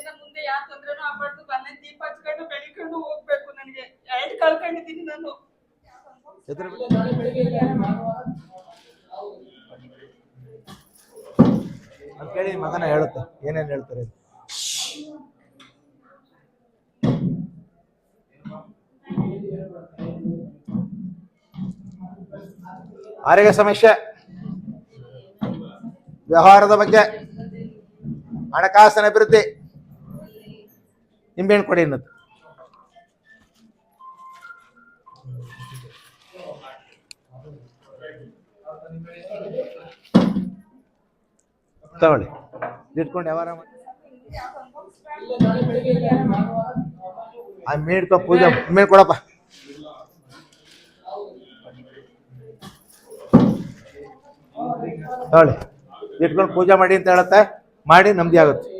ಇನ್ನ ಮುಂದೆ ಯಾವ ತೊಂದ್ರೆನೂ ಆಗ್ಬಾರ್ದು. ಮನೆ ದೀಪ ಹಚ್ಕೊಂಡು ಬೆಳಿಕೊಂಡು ಹೋಗ್ಬೇಕು ನನಗೆ. ಎರಡು ಕಳ್ಕೊಂಡಿದ್ದೀನಿ ನಾನು. ಕೇಳಿ ಮಗನ ಹೇಳುತ್ತ? ಏನೇನು ಹೇಳ್ತಾರೆ? ಆರೋಗ್ಯ ಸಮಸ್ಯೆ. ವ್ಯವಹಾರದ ಬಗ್ಗೆ ಹಣಕಾಸಿನ ಅಭಿವೃದ್ಧಿ. ನಿಂಬೆಹಣ್ಣು ಕೊಡಿ ಅನ್ನೋದು. ತಗೊಳ್ಳಿ. ಇಟ್ಕೊಂಡು ವ್ಯವಹಾರ ಮಾಡಿ ಆ ಮೇಡ್ಕೊ ಪೂಜೆ, ಮೇಡ್ ಕೊಡಪ್ಪ. ತಗೊಳ್ಳಿ. ಇಟ್ಕೊಂಡು ಪೂಜೆ ಮಾಡಿ ಅಂತ ಹೇಳುತ್ತೆ. ಮಾಡಿ ನಮ್ದಿ ಆಗುತ್ತೆ.